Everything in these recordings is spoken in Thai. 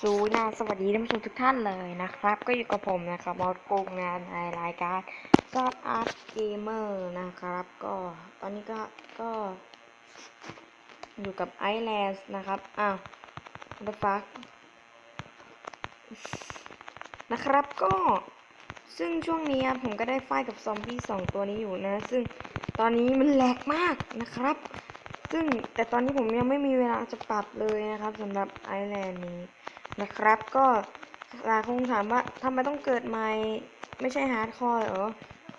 สูนาสวัสดีท่านผู้ชมทุกท่านเลยนะครับ ก็อยู่กับผมนะครับมอสโกงงานในรายการซอดอาร์ตเกมเมอร์นะครับ ก็ตอนนี้ก็ก็ อยู่กับไอแลนด์นะครับอ้าว the fuck นะครับก็ซึ่งช่วงนี้ผมก็ได้ไฟกับซอมบี้สองตัวนี้อยู่นะ ซึ่งตอนนี้มันแหลกมากนะครับ ซึ่งแต่ตอนนี้ผมยังไม่มีเวลาจะปรับเลยนะครับสำหรับไอแลนด์นี้ นะครับ ก็หลายคงถามว่าทำไมต้องเกิดใหม่ ไม่ใช่ฮาร์ดคอร์เหรอ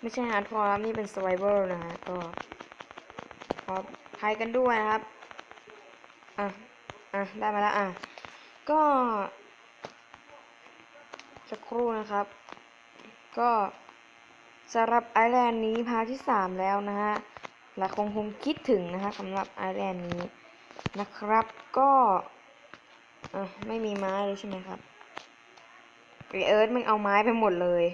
ไม่ใช่ฮาร์ดคอร์นี่เป็น s ไ r เ i อร์นะฮะ ก็ขอใครกันด้วยนะครับ อะ อะ ได้มาแล้ว อะ ก็สักครู่นะครับ ก็สำหรับไอแลนด์นี้พาร์ทที่สามแล้วนะฮะ หลายคงคงคิดถึงนะคะสำหรับไอแลนด์นี้นะครับ ก็ อะไม่มีไม้เลยใช่ไหมครับไอเอิร์ธมึงเอาไม้ไปหมดเลย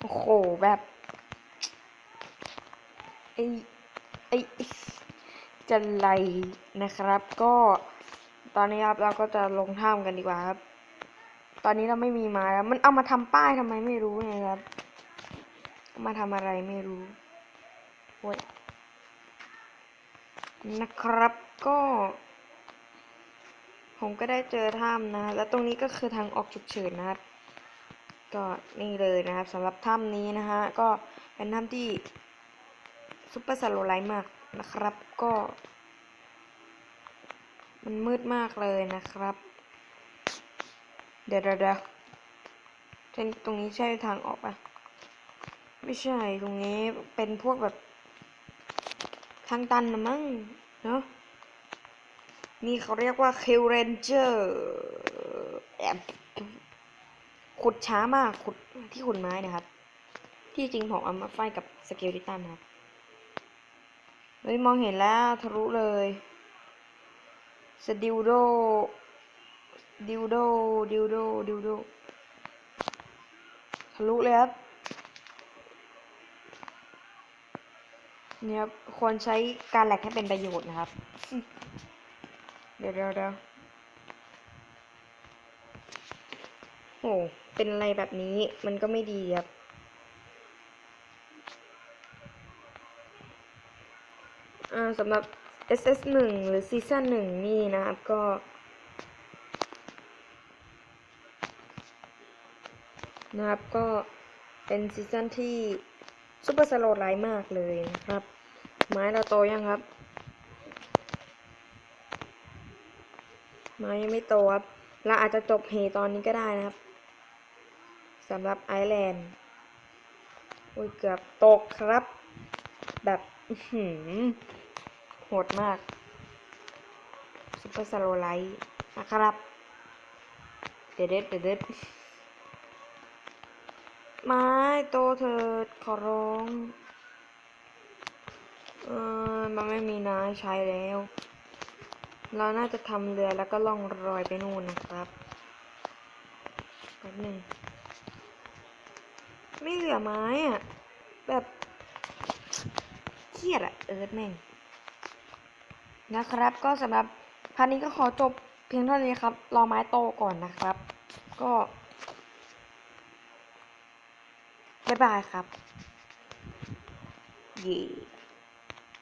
โอ้โห แบบไอไออ้จะไรนะครับ ก็ตอนนี้ครับเราก็จะลงถ้ำกันดีกว่าครับ ตอนนี้เราไม่มีไม้แล้ว มันเอามาทำป้ายทำไมไม่รู้ไงครับ มาทำอะไรไม่รู้โอ้ย นะครับก็ ผมก็ได้เจอถ้ำนะ แล้วตรงนี้ก็คือทางออกฉุกเฉินนะครับ ก็นี่เลยนะครับสำหรับถ้ำนี้นะฮะก็เป็นถ้ำที่ซุปเปอร์สโลไลท์มากนะครับก็ มันมืดมากเลยนะครับ เดี๋ยวเดี๋ยวเดี๋ยวเส้นตรงนี้ใช่ทางออกปะไม่ใช่ตรงนี้เป็นพวกแบบ ทางตันนะมั้งเนาะนี่เขาเรียกว่าคิวเรนเจอร์แอบขุดช้ามากขุดที่ขุดไม้นะครับ ที่จริงผมเอามาไฟกับสเกลติตันนะครับเฮ้ยมองเห็นแล้วทะลุเลยสดิวโดดิวโดดิวโดดิวโดทะลุเลยครับ นี่ยครับควรใช้การแหลกให้เป็นประโยชน์นะครับ เดี๋ยวเดี๋ยวเดี๋ยวโอ้เป็นอะไรแบบนี้มันก็ไม่ดีครับ อ่าสำหรับ SS 1 หรือซีซั่น1นี่นะครับก็นะครับก็เป็นซีซั่นที่ ซุปเปอร์สโลไลท์มากเลยนะครับ ไม้เราโตยังครับ ไม้ยังไม่โตครับ เราอาจจะจบเฮตอนนี้ก็ได้นะครับสำหรับไอแลนด์โอ้ยเกือบตกครับ แบบอื้อหือโหดมากซุปเปอร์สโลไลท์นะครับ เด็ดเด็ดเด็ด ไม้โตเถิดขอร้อง เออมันไม่มีน้ำใช้แล้ว เราน่าจะทำเรือแล้วก็ล่องรอยไปนู่นนะครับแป๊บหนึ่งไม่เหลือไม้อะแบบเครียดอะเอิร์ธแม่งนะครับ ก็สำหรับพันนี้ก็ขอจบเพียงเท่านี้ครับ รอไม้โตก่อนนะครับ ก็ บ๊ายบายครับ เย่